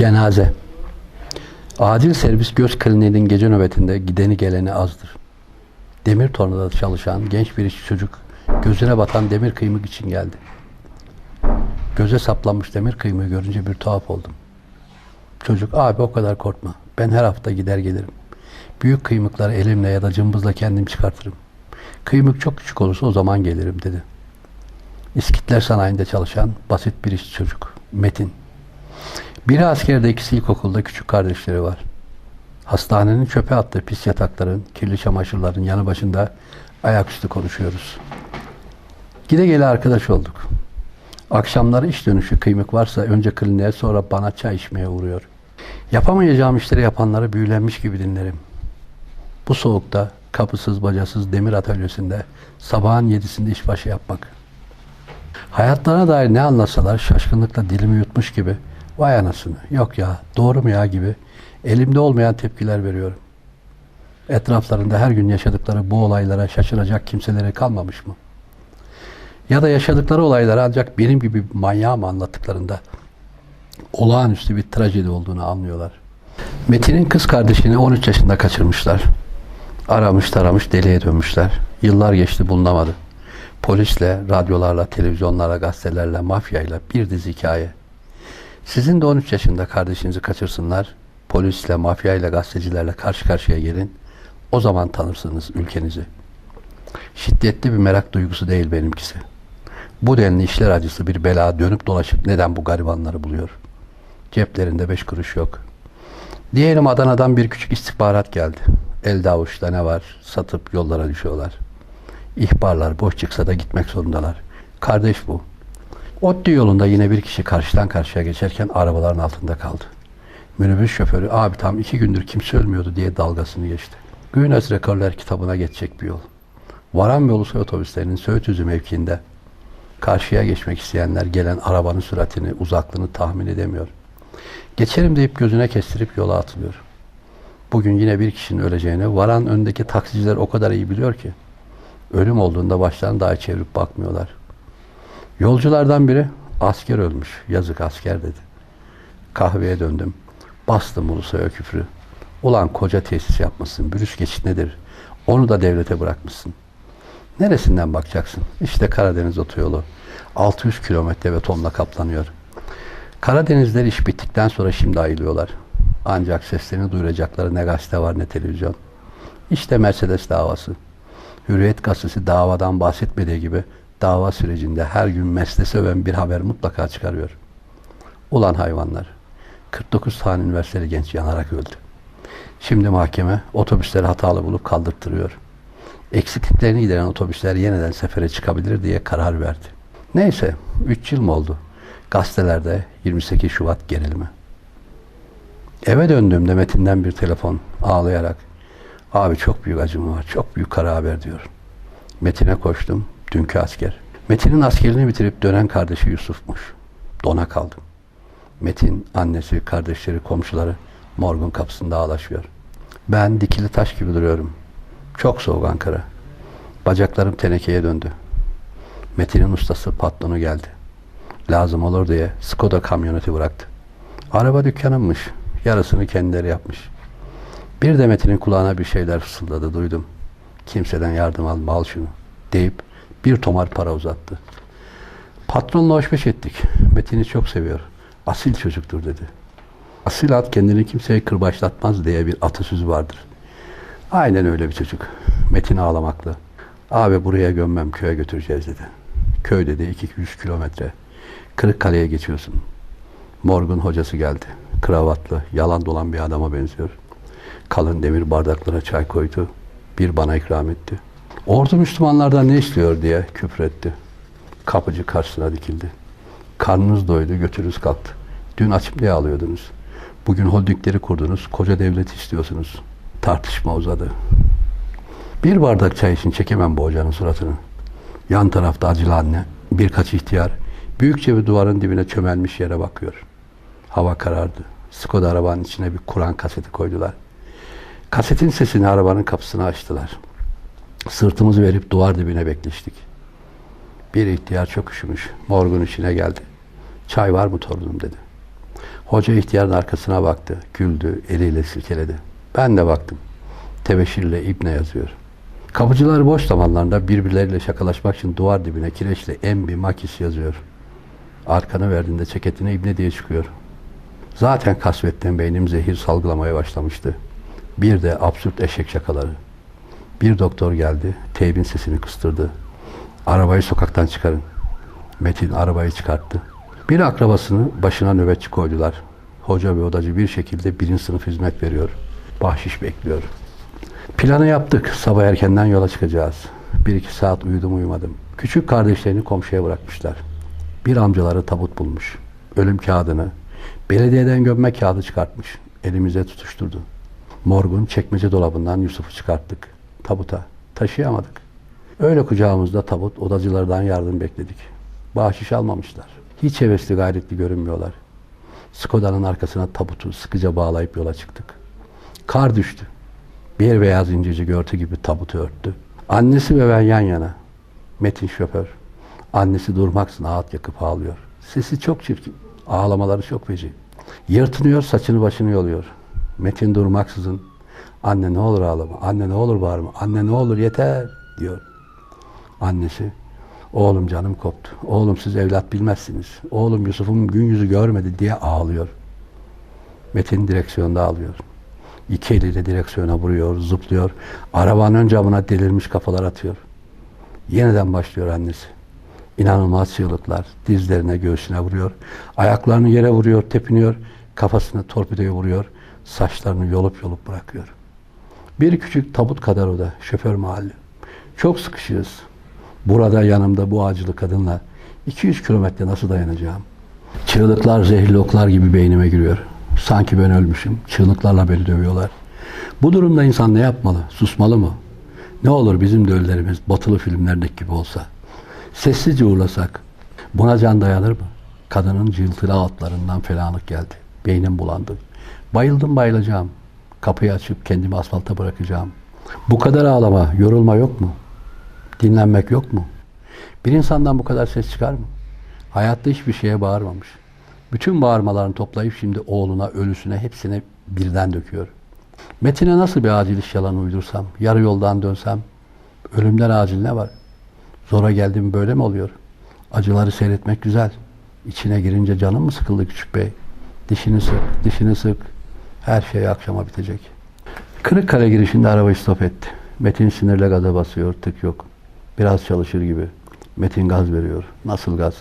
Cenaze. Acil servis göz kliniğinin gece nöbetinde gideni geleni azdır. Demir tornada çalışan genç bir işçi çocuk gözüne batan demir kıymık için geldi. Göze saplanmış demir kıymığı görünce bir tuhaf oldum. Çocuk abi o kadar korkma. Ben her hafta gider gelirim. Büyük kıymıkları elimle ya da cımbızla kendim çıkartırım. Kıymık çok küçük olursa o zaman gelirim dedi. İskitler sanayinde çalışan basit bir işçi çocuk. Metin. Biri askerde ikisi ilkokulda küçük kardeşleri var. Hastanenin çöpe attığı pis yatakların, kirli çamaşırların yanı başında ayaküstü konuşuyoruz. Gide gele arkadaş olduk. Akşamları iş dönüşü kıymık varsa önce kliniğe sonra bana çay içmeye uğruyor. Yapamayacağım işleri yapanları büyülenmiş gibi dinlerim. Bu soğukta kapısız bacasız demir atölyesinde sabahın yedisinde işbaşı yapmak. Hayatlarına dair ne anlatsalar şaşkınlıkla dilimi yutmuş gibi vay anasını yok ya doğru mu ya gibi elimde olmayan tepkiler veriyorum. Etraflarında her gün yaşadıkları bu olaylara şaşıracak kimseleri kalmamış mı? Ya da yaşadıkları olayları ancak benim gibi manyağı mı anlattıklarında olağanüstü bir trajedi olduğunu anlıyorlar. Metin'in kız kardeşini 13 yaşında kaçırmışlar. Aramış taramış deliye dönmüşler. Yıllar geçti bulunamadı. Polisle, radyolarla, televizyonlarla, gazetelerle, mafyayla bir dizi hikaye. Sizin de 13 yaşında kardeşinizi kaçırsınlar. Polisle, mafyayla, gazetecilerle karşı karşıya gelin. O zaman tanırsınız ülkenizi. Şiddetli bir merak duygusu değil benimkisi. Bu denli işler acısı bir bela dönüp dolaşıp neden bu garibanları buluyor? Ceplerinde beş kuruş yok. Diyelim Adana'dan bir küçük istihbarat geldi. Elde avuçta ne var? Satıp yollara düşüyorlar. İhbarlar boş çıksa da gitmek zorundalar. Kardeş bu. Otlu yolunda yine bir kişi karşıdan karşıya geçerken arabaların altında kaldı. Minibüs şoförü abi tam iki gündür kimse ölmüyordu diye dalgasını geçti. Guinness Rekorlar kitabına geçecek bir yol. Varan ve Ulusal otobüslerinin Söğütüzü mevkiinde karşıya geçmek isteyenler gelen arabanın süratini, uzaklığını tahmin edemiyor. Geçerim deyip gözüne kestirip yola atılıyor. Bugün yine bir kişinin öleceğini varan öndeki taksiciler o kadar iyi biliyor ki ölüm olduğunda başlarını daha çevirip bakmıyorlar. Yolculardan biri asker ölmüş. Yazık asker dedi. Kahveye döndüm. Bastım Ulusaya küfrü. Ulan koca tesis yapmışsın. Bürüş geçit nedir? Onu da devlete bırakmışsın. Neresinden bakacaksın? İşte Karadeniz otoyolu. 600 kilometre betonla kaplanıyor. Karadenizler iş bittikten sonra şimdi ayılıyorlar. Ancak seslerini duyuracakları ne gazete var ne televizyon. İşte Mercedes davası. Hürriyet gazetesi davadan bahsetmediği gibi dava sürecinde her gün mesle söven bir haber mutlaka çıkarıyor. Ulan hayvanlar. 49 tane üniversiteli genç yanarak öldü. Şimdi mahkeme otobüsleri hatalı bulup kaldırttırıyor. Eksikliklerini gideren otobüsler yeniden sefere çıkabilir diye karar verdi. Neyse 3 yıl mı oldu? Gazetelerde 28 Şubat gerilimi. Eve döndüğümde Metin'den bir telefon ağlayarak abi çok büyük acım var, çok büyük kara haber diyor. Metin'e koştum, dünkü asker. Metin'in askerini bitirip dönen kardeşi Yusuf'muş. Dona kaldım. Metin, annesi, kardeşleri, komşuları morgun kapısında ağlaşıyor. Ben dikili taş gibi duruyorum. Çok soğuk Ankara. Bacaklarım tenekeye döndü. Metin'in ustası patronu geldi. Lazım olur diye Skoda kamyoneti bıraktı. Araba dükkanımmış. Yarısını kendileri yapmış. Bir de Metin'in kulağına bir şeyler fısıldadı duydum. Kimseden yardım alma al şunu deyip bir tomar para uzattı. Patronla hoşbeş ettik. Metin'i çok seviyor. Asil çocuktur dedi. Asil at kendini kimseye kırbaçlatmaz diye bir atasözü vardır. Aynen öyle bir çocuk. Metin ağlamaklı. Abi buraya gömmem köye götüreceğiz dedi. Köy dedi 2-3 kilometre. Kırıkkale'ye geçiyorsun. Morgun hocası geldi. Kravatlı, yalan dolan bir adama benziyor. Kalın demir bardaklara çay koydu. Bir bana ikram etti. Ordu Müslümanlardan ne istiyor diye küfretti. Kapıcı karşısına dikildi. Karnınız doydu, götürünüz kalktı. Dün açıklığa alıyordunuz. Bugün holdingleri kurdunuz, koca devlet istiyorsunuz. Tartışma uzadı. Bir bardak çay için çekemem bu hocanın suratını. Yan tarafta acılı anne, birkaç ihtiyar, büyükçe bir duvarın dibine çömelmiş yere bakıyor. Hava karardı. Skoda arabanın içine bir Kur'an kaseti koydular. Kasetin sesini arabanın kapısını açtılar. Sırtımızı verip duvar dibine bekleştik. Bir ihtiyar çok üşümüş. Morgun içine geldi. Çay var mı torunum dedi. Hoca ihtiyarın arkasına baktı, güldü, eliyle silkeledi. Ben de baktım. Tebeşirle İbne yazıyor. Kapıcılar boş zamanlarında birbirleriyle şakalaşmak için duvar dibine kireçle embi makis yazıyor. Arkanı verdiğinde ceketine İbne diye çıkıyor. Zaten kasvetten beynim zehir salgılamaya başlamıştı. Bir de absürt eşek şakaları. Bir doktor geldi, teybin sesini kıstırdı. Arabayı sokaktan çıkarın. Metin arabayı çıkarttı. Bir akrabasını başına nöbetçi koydular. Hoca ve odacı bir şekilde birinci sınıf hizmet veriyor. Bahşiş bekliyor. Planı yaptık. Sabah erkenden yola çıkacağız. Bir iki saat uyudum uyumadım. Küçük kardeşlerini komşuya bırakmışlar. Bir amcaları tabut bulmuş. Ölüm kağıdını, belediyeden gömme kağıdı çıkartmış. Elimize tutuşturdu. Morgun çekmece dolabından Yusuf'u çıkarttık. Tabuta. Taşıyamadık. Öyle kucağımızda tabut odacılardan yardım bekledik. Bahşiş almamışlar. Hiç hevesli gayretli görünmüyorlar. Skoda'nın arkasına tabutu sıkıca bağlayıp yola çıktık. Kar düştü. Bir beyaz incecik örtü gibi tabutu örttü. Annesi ve ben yan yana. Metin şoför. Annesi durmaksın ağıt yakıp ağlıyor. Sesi çok çirkin. Ağlamaları çok feci. Yırtınıyor saçını başını yoluyor. Metin durmaksızın anne ne olur ağlama, anne ne olur bağırma, anne ne olur yeter diyor. Annesi oğlum canım koptu, oğlum siz evlat bilmezsiniz, oğlum Yusuf'un gün yüzü görmedi diye ağlıyor. Metin direksiyonda ağlıyor. İki eliyle direksiyona vuruyor, zıplıyor. Arabanın ön camına delirmiş kafalar atıyor. Yeniden başlıyor annesi. İnanılmaz çığlıklar. Dizlerine, göğsüne vuruyor. Ayaklarını yere vuruyor, tepiniyor. Kafasını torpidoya vuruyor. Saçlarını yolup yolup bırakıyor. Bir küçük tabut kadar o da. Şoför mahalli. Çok sıkışığız. Burada yanımda bu acılı kadınla 200 kilometre nasıl dayanacağım? Çığlıklar zehirli oklar gibi beynime giriyor. Sanki ben ölmüşüm. Çığlıklarla beni dövüyorlar. Bu durumda insan ne yapmalı? Susmalı mı? Ne olur bizim de ölülerimiz batılı filmlerdeki gibi olsa. Sessizce uğurlasak. Buna can dayanır mı? Kadının cıltılı altlarından fenalık geldi. Beynim bulandı. Bayıldım bayılacağım. Kapıyı açıp kendimi asfalta bırakacağım. Bu kadar ağlama, yorulma yok mu? Dinlenmek yok mu? Bir insandan bu kadar ses çıkar mı? Hayatta hiçbir şeye bağırmamış. Bütün bağırmalarını toplayıp şimdi oğluna, ölüsüne hepsine birden döküyor. Metin'e nasıl bir acil iş yalan uydursam, yarı yoldan dönsem, ölümden acil ne var? Zora geldim böyle mi oluyor? Acıları seyretmek güzel. İçine girince canım mı sıkıldı küçük bey? Dişini sık, dişini sık. Her şey akşama bitecek. Kırıkkale girişinde arabayı stop etti. Metin sinirle gaza basıyor, tık yok. Biraz çalışır gibi. Metin gaz veriyor. Nasıl gaz?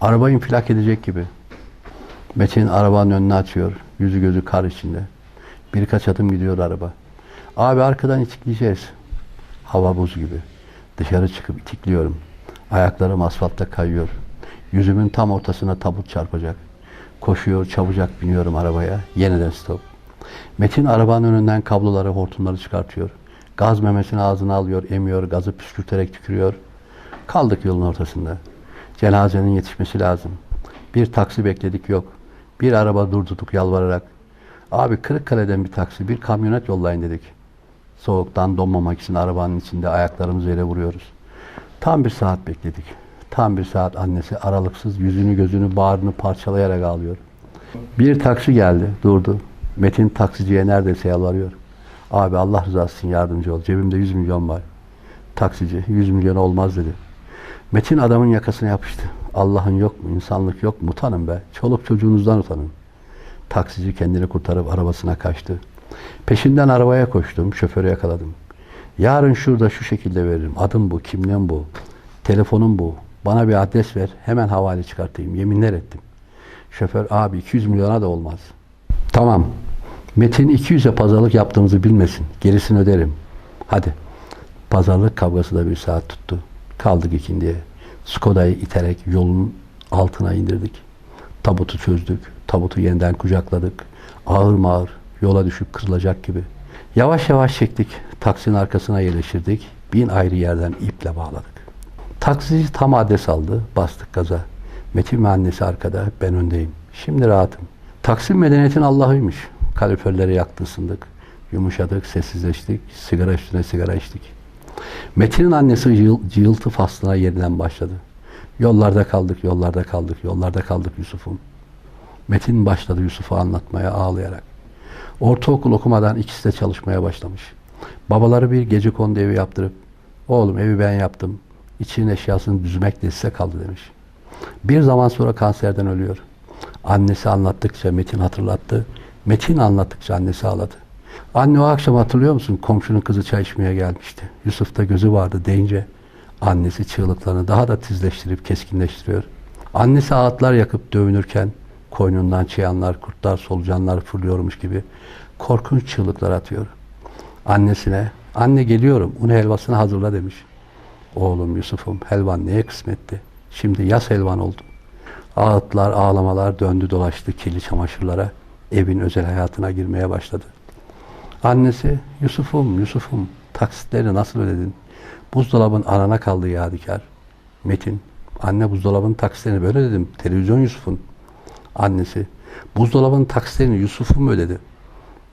Araba infilak edecek gibi. Metin arabanın önünü açıyor. Yüzü gözü kar içinde. Birkaç adım gidiyor araba. Abi arkadan itikleyeceğiz. Hava buz gibi. Dışarı çıkıp itikliyorum. Ayaklarım asfaltta kayıyor. Yüzümün tam ortasına tabut çarpacak. Koşuyor, çabucak biniyorum arabaya. Yeniden stop. Metin arabanın önünden kabloları, hortumları çıkartıyor. Gaz memesini ağzına alıyor, emiyor, gazı püskürterek tükürüyor. Kaldık yolun ortasında. Cenazenin yetişmesi lazım. Bir taksi bekledik yok. Bir araba durdurduk yalvararak. Abi Kırıkkale'den bir taksi, bir kamyonet yollayın dedik. Soğuktan donmamak için arabanın içinde ayaklarımızı yere vuruyoruz. Tam bir saat bekledik. Tam bir saat annesi aralıksız yüzünü gözünü bağrını parçalayarak ağlıyor. Bir taksi geldi, durdu. Metin taksiciye neredeyse yalvarıyor. Abi Allah rızası için yardımcı ol. Cebimde 100 milyon var. Taksici 100 milyon olmaz dedi. Metin adamın yakasına yapıştı. Allah'ın yok mu? insanlık yok mu? Utanın be. Çoluk çocuğunuzdan utanın. Taksici kendini kurtarıp arabasına kaçtı. Peşinden arabaya koştum. Şoförü yakaladım. Yarın şurada şu şekilde veririm. Adım bu, kimliğim bu. Telefonum bu. Bana bir adres ver. Hemen havale çıkartayım. Yeminler ettim. Şoför abi 200 milyona da olmaz. Tamam. Metin 200'e pazarlık yaptığımızı bilmesin. Gerisini öderim. Hadi. Pazarlık kavgası da bir saat tuttu. Kaldık ikindiye. Skoda'yı iterek yolun altına indirdik. Tabutu çözdük. Tabutu yeniden kucakladık. Ağır mağır yola düşüp kırılacak gibi. Yavaş yavaş çektik. Taksinin arkasına yerleştirdik. Bin ayrı yerden iple bağladık. Taksici tam adres aldı. Bastık gaza. Metin ve annesi arkada. Ben öndeyim. Şimdi rahatım. Taksim medeniyetin Allah'ıymış. Kaloriferleri yaktı ısındık. Yumuşadık, sessizleştik. Sigara üstüne sigara içtik. Metin'in annesi cığıltı faslına yeniden başladı. Yollarda kaldık, yollarda kaldık, yollarda kaldık Yusuf'um. Metin başladı Yusuf'u anlatmaya ağlayarak. Ortaokul okumadan ikisi de çalışmaya başlamış. Babaları bir gece kondu evi yaptırıp, oğlum evi ben yaptım, içinin eşyasını düzmek de size kaldı demiş. Bir zaman sonra kanserden ölüyor. Annesi anlattıkça Metin hatırlattı. Metin anlattıkça annesi ağladı. Anne o akşam hatırlıyor musun? Komşunun kızı çay içmeye gelmişti. Yusuf'ta gözü vardı deyince annesi çığlıklarını daha da tizleştirip keskinleştiriyor. Annesi ağıtlar yakıp dövünürken koynundan çıyanlar, kurtlar, solucanlar fırlıyormuş gibi korkunç çığlıklar atıyor. Annesine, anne geliyorum, un helvasını hazırla demiş. Oğlum Yusuf'um helvan neye kısmetti? Şimdi yas helvan oldu. Ağıtlar, ağlamalar döndü dolaştı kirli çamaşırlara. Evin özel hayatına girmeye başladı. Annesi, Yusuf'um, Yusuf'um taksitleri nasıl ödedin? Buzdolabın anana kaldı yadigar. Metin, anne buzdolabının taksitlerini böyle dedim. Televizyon Yusuf'un. Annesi, buzdolabının taksitlerini Yusuf'um ödedi?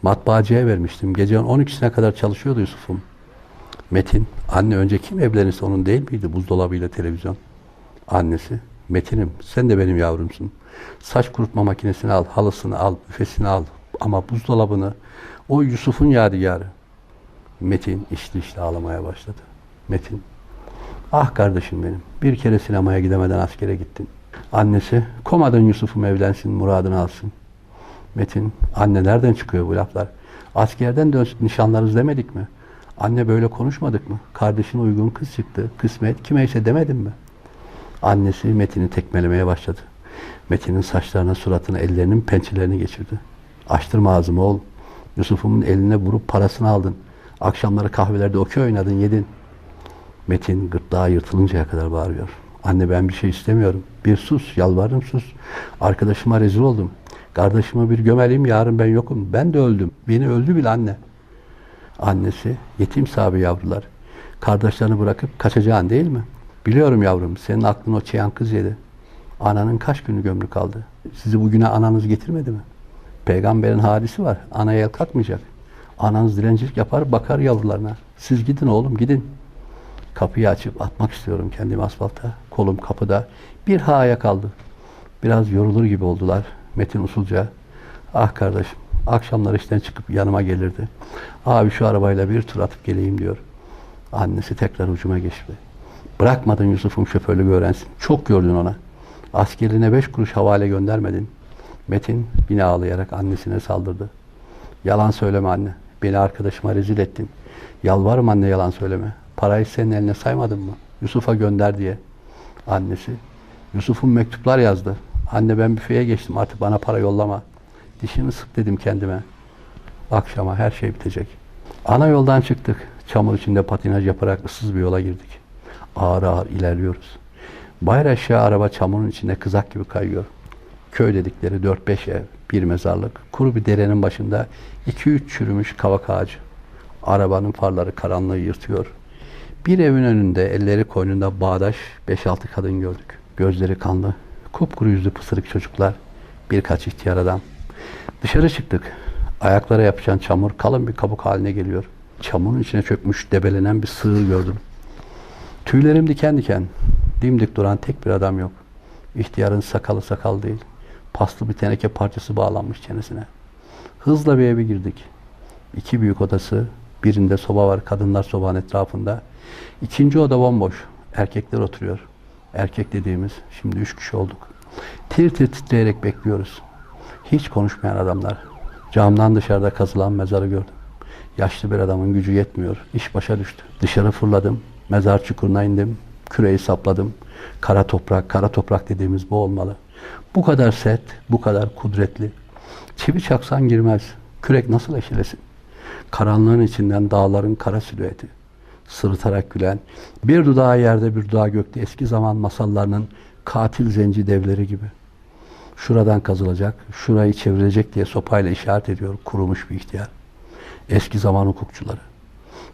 Matbaacıya vermiştim. Gecenin 12'sine kadar çalışıyordu Yusuf'um. Metin, anne önce kim evlenirse onun değil miydi buzdolabıyla televizyon? Annesi, Metin'im sen de benim yavrumsun. Saç kurutma makinesini al, halısını al, büfesini al. Ama buzdolabını o Yusuf'un yadigarı. Metin içli içli ağlamaya başladı. Metin, ah kardeşim benim bir kere sinemaya gidemeden askere gittin. Annesi, komadın Yusuf'um evlensin, muradını alsın. Metin, anne nereden çıkıyor bu laflar? Askerden dön nişanlarız demedik mi? Anne böyle konuşmadık mı? Kardeşine uygun kız çıktı. Kısmet kimeyse demedin mi? Annesi Metin'i tekmelemeye başladı. Metin'in saçlarına, suratına, ellerinin pençelerini geçirdi. Açtırma ağzımı oğlum. Yusuf'umun eline vurup parasını aldın. Akşamları kahvelerde okey oynadın, yedin. Metin gırtlağı yırtılıncaya kadar bağırıyor. Anne ben bir şey istemiyorum. Bir sus, yalvarırım sus. Arkadaşıma rezil oldum. Kardeşime bir gömeliyim, yarın ben yokum. Ben de öldüm. Beni öldü bile anne. Annesi, yetim sahibi yavrular. Kardeşlerini bırakıp kaçacağın değil mi? Biliyorum yavrum, senin aklın o çeyan kız yedi. Ananın kaç günü gömrü kaldı? Sizi bugüne ananız getirmedi mi? Peygamberin hadisi var. Anaya el kalkmayacak. Ananız dilencilik yapar, bakar yavrularına. Siz gidin oğlum, gidin. Kapıyı açıp atmak istiyorum kendimi asfalta. Kolum kapıda. Bir haya kaldı. Biraz yorulur gibi oldular. Metin usulca. Ah kardeşim, akşamlar işten çıkıp yanıma gelirdi. Abi şu arabayla bir tur atıp geleyim diyor. Annesi tekrar ucuma geçti. Bırakmadın Yusuf'um şoförlüğü öğrensin. Çok gördün ona. Askerliğine beş kuruş havale göndermedin. Metin yine ağlayarak annesine saldırdı. Yalan söyleme anne. Beni arkadaşıma rezil ettin. Yalvarırım anne yalan söyleme. Parayı senin eline saymadın mı? Yusuf'a gönder diye. Annesi. Yusuf'un mektuplar yazdı. Anne ben büfeye geçtim artık bana para yollama. Dişimi sık dedim kendime. Akşama her şey bitecek. Ana yoldan çıktık. Çamur içinde patinaj yaparak ıssız bir yola girdik. Ağır ağır ilerliyoruz. Bayır aşağı araba çamurun içinde kızak gibi kayıyor. Köy dedikleri 4-5 ev, bir mezarlık, kuru bir derenin başında 2-3 çürümüş kavak ağacı. Arabanın farları karanlığı yırtıyor. Bir evin önünde elleri koynunda bağdaş 5-6 kadın gördük. Gözleri kanlı, kupkuru yüzlü pısırık çocuklar, birkaç ihtiyar adam. Dışarı çıktık. Ayaklara yapışan çamur kalın bir kabuk haline geliyor. Çamurun içine çökmüş debelenen bir sığır gördüm. Tüylerim diken diken. Dimdik duran tek bir adam yok. İhtiyarın sakalı sakal değil. Paslı bir teneke parçası bağlanmış çenesine. Hızla bir eve girdik. İki büyük odası, birinde soba var, kadınlar sobanın etrafında. İkinci oda bomboş. Erkekler oturuyor. Erkek dediğimiz şimdi üç kişi olduk. Tir tir titreyerek bekliyoruz. Hiç konuşmayan adamlar. Camdan dışarıda kazılan mezarı gördüm. Yaşlı bir adamın gücü yetmiyor. İş başa düştü. Dışarı fırladım. Mezar çukuruna indim. Küreyi sapladım. Kara toprak, kara toprak dediğimiz bu olmalı. Bu kadar sert, bu kadar kudretli. Çivi çaksan girmez. Kürek nasıl eşilesin? Karanlığın içinden dağların kara silüeti. Sırıtarak gülen, bir dudağı yerde bir dudağı gökte eski zaman masallarının katil zenci devleri gibi. Şuradan kazılacak, şurayı çevirecek diye sopayla işaret ediyor kurumuş bir ihtiyar. Eski zaman hukukçuları.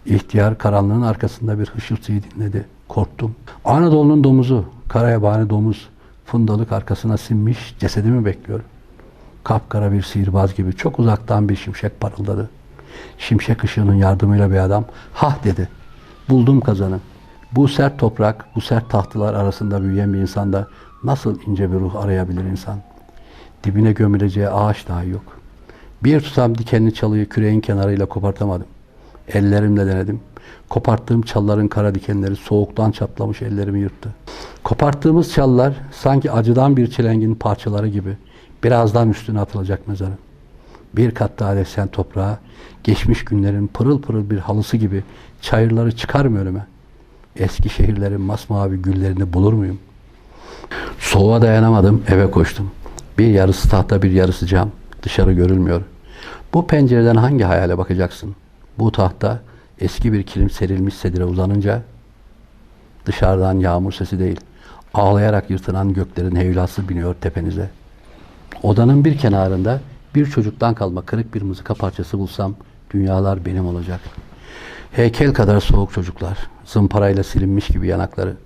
İhtiyar karanlığın arkasında bir hışırtıyı dinledi. Korktum. Anadolu'nun domuzu, karayabani domuz, fundalık arkasına sinmiş cesedimi bekliyor. Kapkara bir sihirbaz gibi çok uzaktan bir şimşek parıldadı. Şimşek ışığının yardımıyla bir adam hah dedi. Buldum kazanı. Bu sert toprak, bu sert tahtılar arasında büyüyen bir insanda nasıl ince bir ruh arayabilir insan? Dibine gömüleceği ağaç dahi yok. Bir tutam dikenli çalıyı küreğin kenarıyla kopartamadım. Ellerimle denedim. Koparttığım çalların kara dikenleri soğuktan çatlamış ellerimi yırttı. Koparttığımız çallar sanki acıdan bir çilengin parçaları gibi birazdan üstüne atılacak mezarın. Bir kat daha desen toprağa, geçmiş günlerin pırıl pırıl bir halısı gibi çayırları çıkar mı önüme? Eski şehirlerin masmavi güllerini bulur muyum? Soğuğa dayanamadım, eve koştum. Bir yarısı tahta, bir yarısı cam. Dışarı görülmüyor. Bu pencereden hangi hayale bakacaksın? Bu tahta eski bir kilim serilmiş sedire uzanınca dışarıdan yağmur sesi değil, ağlayarak yırtılan göklerin heyulası biniyor tepenize. Odanın bir kenarında bir çocuktan kalma kırık bir mızıka parçası bulsam dünyalar benim olacak. Heykel kadar soğuk çocuklar, zımparayla silinmiş gibi yanakları.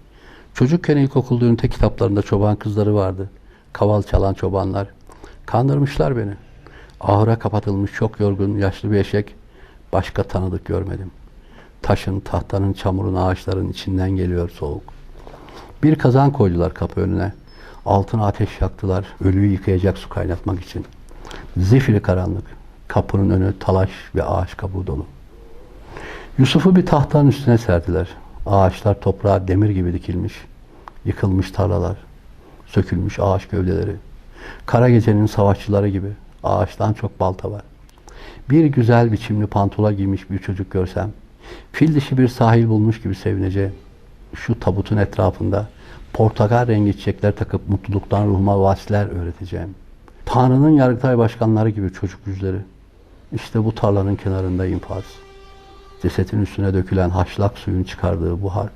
Çocukken ilkokulda ünite kitaplarında çoban kızları vardı. Kaval çalan çobanlar. Kandırmışlar beni. Ahıra kapatılmış çok yorgun yaşlı bir eşek. Başka tanıdık görmedim. Taşın, tahtanın, çamurun, ağaçların içinden geliyor soğuk. Bir kazan koydular kapı önüne. Altına ateş yaktılar. Ölüyü yıkayacak su kaynatmak için. Zifiri karanlık. Kapının önü talaş ve ağaç kabuğu dolu. Yusuf'u bir tahtanın üstüne serdiler. Ağaçlar toprağa demir gibi dikilmiş. Yıkılmış tarlalar. Sökülmüş ağaç gövdeleri. Kara gecenin savaşçıları gibi ağaçtan çok balta var. Bir güzel biçimli pantula giymiş bir çocuk görsem, fil dişi bir sahil bulmuş gibi sevineceğim. Şu tabutun etrafında portakal rengi çiçekler takıp mutluluktan ruhuma vasler öğreteceğim. Tanrı'nın yargıtay başkanları gibi çocuk yüzleri. İşte bu tarlanın kenarında infaz. Cesetin üstüne dökülen haşlak suyun çıkardığı buhar.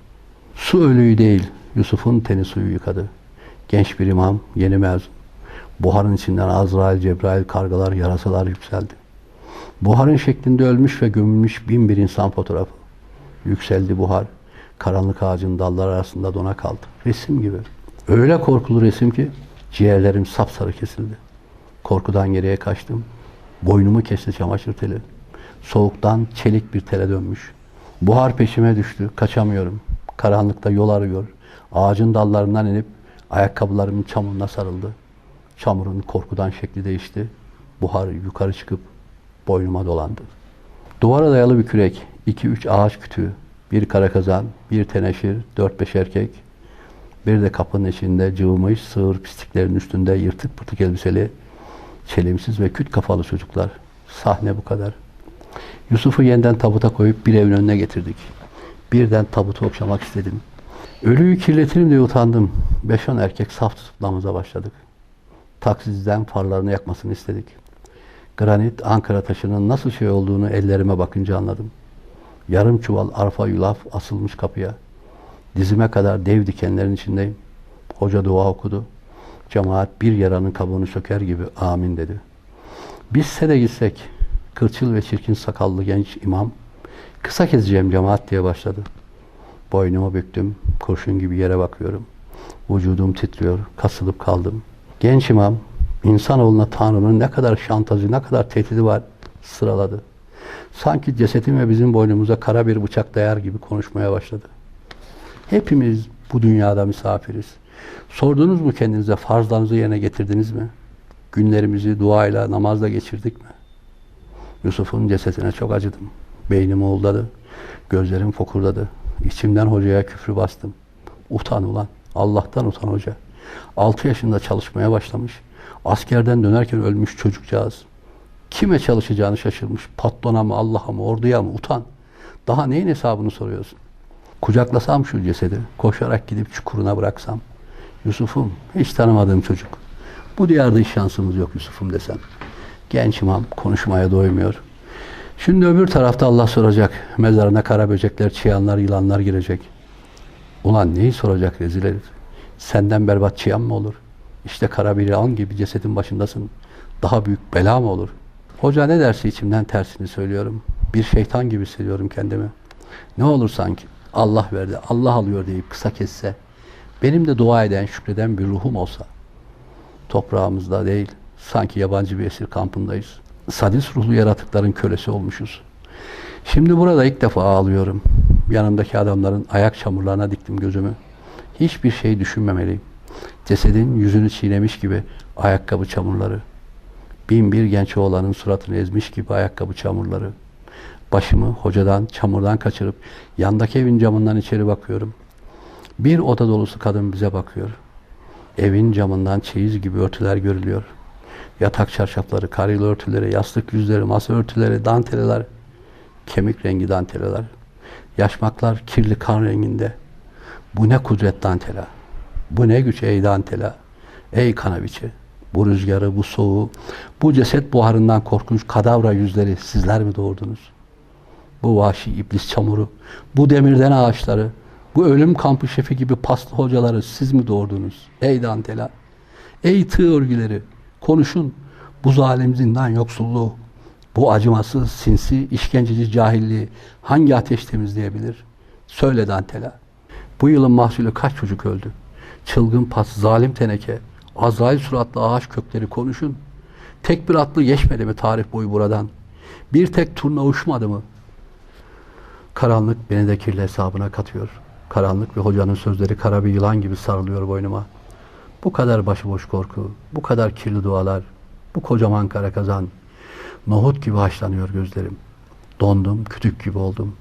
Su ölüyü değil, Yusuf'un teni suyu yıkadı. Genç bir imam, yeni mezun. Buharın içinden Azrail, Cebrail, kargalar, yarasalar yükseldi. Buharın şeklinde ölmüş ve gömülmüş bin bir insan fotoğrafı. Yükseldi buhar. Karanlık ağacın dalları arasında dona kaldı. Resim gibi. Öyle korkulu resim ki ciğerlerim sapsarı kesildi. Korkudan geriye kaçtım. Boynumu kesti çamaşır teli. Soğuktan çelik bir tele dönmüş. Buhar peşime düştü. Kaçamıyorum. Karanlıkta yol arıyor. Ağacın dallarından inip ayakkabılarımın çamuruna sarıldı. Çamurun korkudan şekli değişti. Buhar yukarı çıkıp boynuma dolandı. Duvara dayalı bir kürek, iki üç ağaç kütüğü, bir kara kazan, bir teneşir, dört beş erkek, bir de kapının içinde cıvımış sığır pisliklerin üstünde yırtık pırtık elbiseli, çelimsiz ve küt kafalı çocuklar. Sahne bu kadar. Yusuf'u yeniden tabuta koyup bir evin önüne getirdik. Birden tabutu okşamak istedim. Ölüyü kirletirim diye utandım. Beş on erkek saf tutup başladık. Taksizden farlarını yakmasını istedik. Granit Ankara taşının nasıl şey olduğunu ellerime bakınca anladım. Yarım çuval arfa yulaf asılmış kapıya. Dizime kadar dev dikenlerin içindeyim. Hoca dua okudu. Cemaat bir yaranın kabuğunu söker gibi amin dedi. Bizse de gitsek, kırçıl ve çirkin sakallı genç imam, kısa keseceğim cemaat diye başladı. Boynumu büktüm, kurşun gibi yere bakıyorum. Vücudum titriyor, kasılıp kaldım. Genç imam, insanoğluna Tanrı'nın ne kadar şantajı, ne kadar tehdidi var sıraladı. Sanki cesetin ve bizim boynumuza kara bir bıçak dayar gibi konuşmaya başladı. Hepimiz bu dünyada misafiriz. Sordunuz mu kendinize farzlarınızı yerine getirdiniz mi? Günlerimizi duayla, namazla geçirdik mi? Yusuf'un cesetine çok acıdım. Beynim oğuldadı. Gözlerim fokurdadı. İçimden hocaya küfrü bastım. Utan ulan. Allah'tan utan hoca. 6 yaşında çalışmaya başlamış. Askerden dönerken ölmüş çocukcağız. Kime çalışacağını şaşırmış. Patrona mı, Allah'a mı, orduya mı? Utan. Daha neyin hesabını soruyorsun? Kucaklasam şu cesedi, koşarak gidip çukuruna bıraksam. Yusuf'um, hiç tanımadığım çocuk. Bu diyarda hiç şansımız yok Yusuf'um desem. Genç imam konuşmaya doymuyor. Şimdi öbür tarafta Allah soracak. Mezarına kara böcekler, çıyanlar, yılanlar girecek. Ulan neyi soracak rezil herif? Senden berbat çıyan mı olur? İşte kara bir yılan gibi cesedin başındasın. Daha büyük bela mı olur? Hoca ne derse içimden tersini söylüyorum. Bir şeytan gibi hissediyorum kendimi. Ne olur sanki Allah verdi, Allah alıyor deyip kısa kesse, benim de dua eden, şükreden bir ruhum olsa, toprağımızda değil, sanki yabancı bir esir kampındayız. Sadist ruhlu yaratıkların kölesi olmuşuz. Şimdi burada ilk defa ağlıyorum. Yanımdaki adamların ayak çamurlarına diktim gözümü. Hiçbir şey düşünmemeliyim. Cesedin yüzünü çiğnemiş gibi Ayakkabı çamurları. Bin bir genç oğlanın suratını ezmiş gibi ayakkabı çamurları. Başımı hocadan, çamurdan kaçırıp yandaki evin camından içeri bakıyorum. Bir oda dolusu kadın bize bakıyor. Evin camından çeyiz gibi örtüler görülüyor. Yatak çarşafları, kareli örtüleri, yastık yüzleri, masa örtüleri, danteler, kemik rengi danteler, yaşmaklar kirli kan renginde. Bu ne kudret dantela, bu ne güç ey dantela, ey kanaviçe. Bu rüzgarı, bu soğuğu, bu ceset buharından korkunç kadavra yüzleri sizler mi doğurdunuz? Bu vahşi iblis çamuru, bu demirden ağaçları, bu ölüm kampı şefi gibi paslı hocaları siz mi doğurdunuz? Ey dantela, ey tığ örgüleri, konuşun bu zalim zindan yoksulluğu, bu acımasız, sinsi, işkenceci cahilliği hangi ateş temizleyebilir? Söyle dantela. Bu yılın mahsulü kaç çocuk öldü? Çılgın pas, zalim teneke, Azrail suratlı ağaç kökleri konuşun. Tek bir atlı geçmedi mi tarih boyu buradan? Bir tek turna uçmadı mı? Karanlık beni de kirli hesabına katıyor. Karanlık ve hocanın sözleri kara bir yılan gibi sarılıyor boynuma. Bu kadar başıboş korku, bu kadar kirli dualar, bu kocaman kara kazan. Nohut gibi haşlanıyor gözlerim. Dondum, kütük gibi oldum.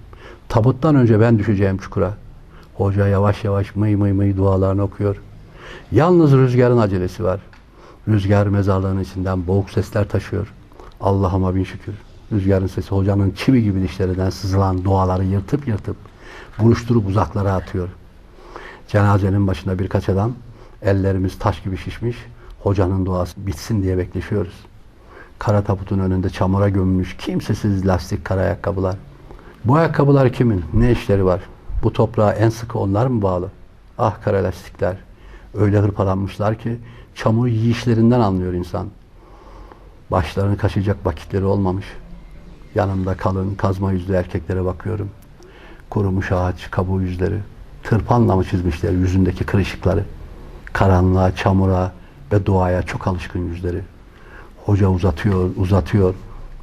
Tabuttan önce ben düşeceğim çukura. Hoca yavaş yavaş mıy mıy mıy dualarını okuyor. Yalnız rüzgarın acelesi var. Rüzgar mezarlığın içinden boğuk sesler taşıyor. Allah'ıma bin şükür. Rüzgarın sesi hocanın çivi gibi dişlerinden sızılan duaları yırtıp yırtıp buruşturup uzaklara atıyor. Cenazenin başında birkaç adam ellerimiz taş gibi şişmiş hocanın duası bitsin diye bekleşiyoruz. Kara tabutun önünde çamura gömülmüş kimsesiz lastik kara ayakkabılar. Bu ayakkabılar kimin? Ne işleri var? Bu toprağa en sıkı onlar mı bağlı? Ah kara lastikler. Öyle hırpalanmışlar ki çamur yiyişlerinden anlıyor insan. Başlarını kaşıyacak vakitleri olmamış. Yanımda kalın kazma yüzlü erkeklere bakıyorum. Kurumuş ağaç, kabuğu yüzleri. Tırpanla mı çizmişler yüzündeki kırışıkları. Karanlığa, çamura ve duaya çok alışkın yüzleri. Hoca uzatıyor, uzatıyor.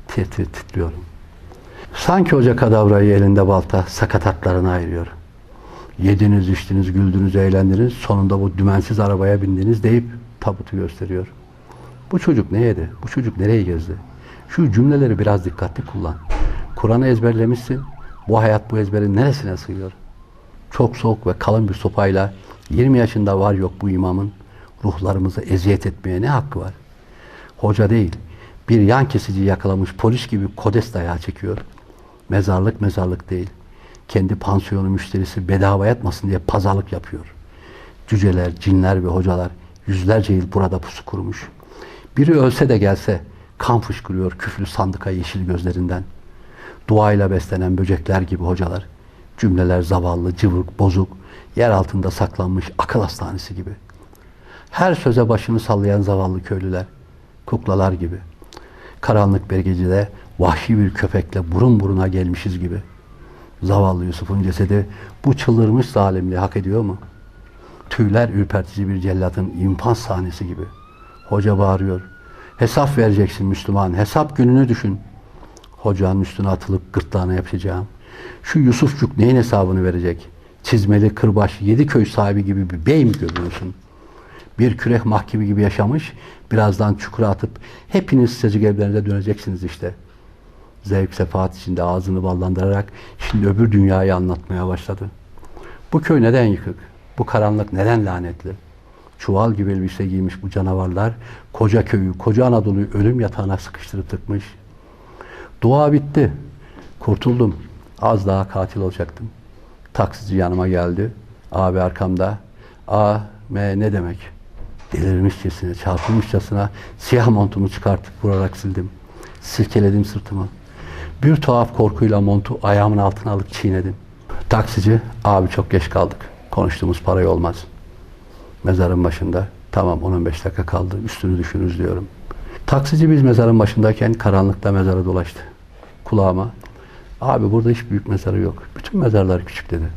Tir tir titriyorum. Sanki hoca kadavrayı elinde balta sakatatlarına ayırıyor. Yediniz, içtiniz, güldünüz, eğlendiniz. Sonunda bu dümensiz arabaya bindiniz deyip tabutu gösteriyor. Bu çocuk ne yedi? Bu çocuk nereye gezdi? Şu cümleleri biraz dikkatli kullan. Kur'an'ı ezberlemişsin. Bu hayat bu ezberin neresine sığıyor? Çok soğuk ve kalın bir sopayla 20 yaşında var yok bu imamın ruhlarımızı eziyet etmeye ne hakkı var? Hoca değil, bir yan kesici yakalamış polis gibi kodes dayağı çekiyor. Mezarlık mezarlık değil. Kendi pansiyonu müşterisi bedava yatmasın diye pazarlık yapıyor. Cüceler, cinler ve hocalar yüzlerce yıl burada pusu kurmuş. Biri ölse de gelse kan fışkırıyor küflü sandıka yeşil gözlerinden. Duayla beslenen böcekler gibi hocalar. Cümleler zavallı, cıvık, bozuk, yer altında saklanmış akıl hastanesi gibi. Her söze başını sallayan zavallı köylüler. Kuklalar gibi. Karanlık bir gecede vahşi bir köpekle burun buruna gelmişiz gibi. Zavallı Yusuf'un cesedi bu çıldırmış zalimliği hak ediyor mu? Tüyler ürpertici bir cellatın infaz sahnesi gibi. Hoca bağırıyor. Hesap vereceksin Müslüman. Hesap gününü düşün. Hocanın üstüne atılıp gırtlağına yapacağım. Şu Yusufçuk neyin hesabını verecek? Çizmeli, kırbaç, yedi köy sahibi gibi bir bey mi görüyorsun? Bir kürek mahkemi gibi yaşamış, birazdan çukura atıp hepiniz sıcacık evlerinize döneceksiniz işte. Zevk sefaat içinde ağzını ballandırarak şimdi öbür dünyayı anlatmaya başladı. Bu köy neden yıkık? Bu karanlık neden lanetli? Çuval gibi elbise giymiş bu canavarlar koca köyü, koca Anadolu'yu ölüm yatağına sıkıştırıp tıkmış. Dua bitti. Kurtuldum. Az daha katil olacaktım. Taksici yanıma geldi. Abi arkamda. A, M ne demek? Delirmişçesine, çarpılmışçasına siyah montumu çıkartıp vurarak sildim. Silkeledim sırtımı. Bir tuhaf korkuyla montu ayağımın altına alıp çiğnedim. Taksici, abi çok geç kaldık. Konuştuğumuz parayı olmaz. Mezarın başında. Tamam 10-15 dakika kaldı. Üstünü düşünürüz diyorum. Taksici biz mezarın başındayken karanlıkta mezarı dolaştı. Kulağıma abi burada hiç büyük mezarı yok. Bütün mezarlar küçük dedi.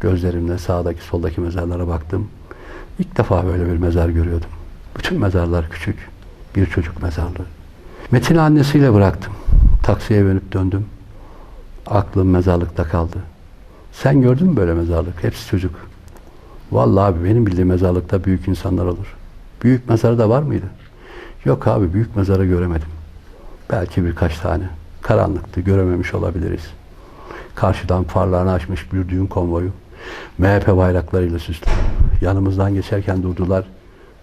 Gözlerimle sağdaki soldaki mezarlara baktım. İlk defa böyle bir mezar görüyordum. Bütün mezarlar küçük. Bir çocuk mezarlığı. Metin'i annesiyle bıraktım. Taksiye dönüp döndüm. Aklım mezarlıkta kaldı. Sen gördün mü böyle mezarlık? Hepsi çocuk. Vallahi abi benim bildiğim mezarlıkta büyük insanlar olur. Büyük mezarı da var mıydı? Yok abi büyük mezarı göremedim. Belki birkaç tane. Karanlıktı, görememiş olabiliriz. Karşıdan farlarını açmış bir düğün konvoyu. MHP bayraklarıyla süslü. Yanımızdan geçerken durdular.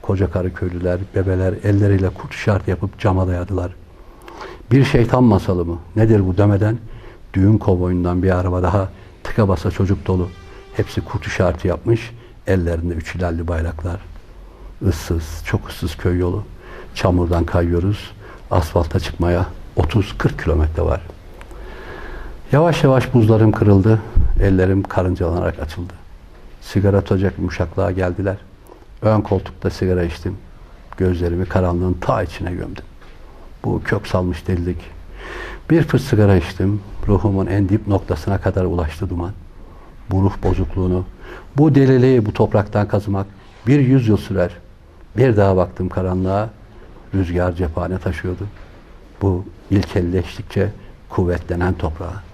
Koca karı köylüler, bebeler elleriyle kurt işareti yapıp cama dayadılar. Bir şeytan masalı mı? Nedir bu demeden düğün konvoyundan bir araba daha tıka basa çocuk dolu. Hepsi kurt işareti yapmış. Ellerinde üç hilalli bayraklar. Issız, çok ıssız köy yolu. Çamurdan kayıyoruz. Asfalta çıkmaya 30-40 kilometre var. Yavaş yavaş buzlarım kırıldı. Ellerim karıncalanarak açıldı. Sigara tutacak yumuşaklığa geldiler. Ön koltukta sigara içtim. Gözlerimi karanlığın ta içine gömdüm. Bu kök salmış delilik. Bir fırt sigara içtim. Ruhumun en dip noktasına kadar ulaştı duman. Bu ruh bozukluğunu, bu deliliği bu topraktan kazımak bir yüzyıl sürer. Bir daha baktım karanlığa. Rüzgar cephane taşıyordu. Bu ilkelleştikçe kuvvetlenen toprağa.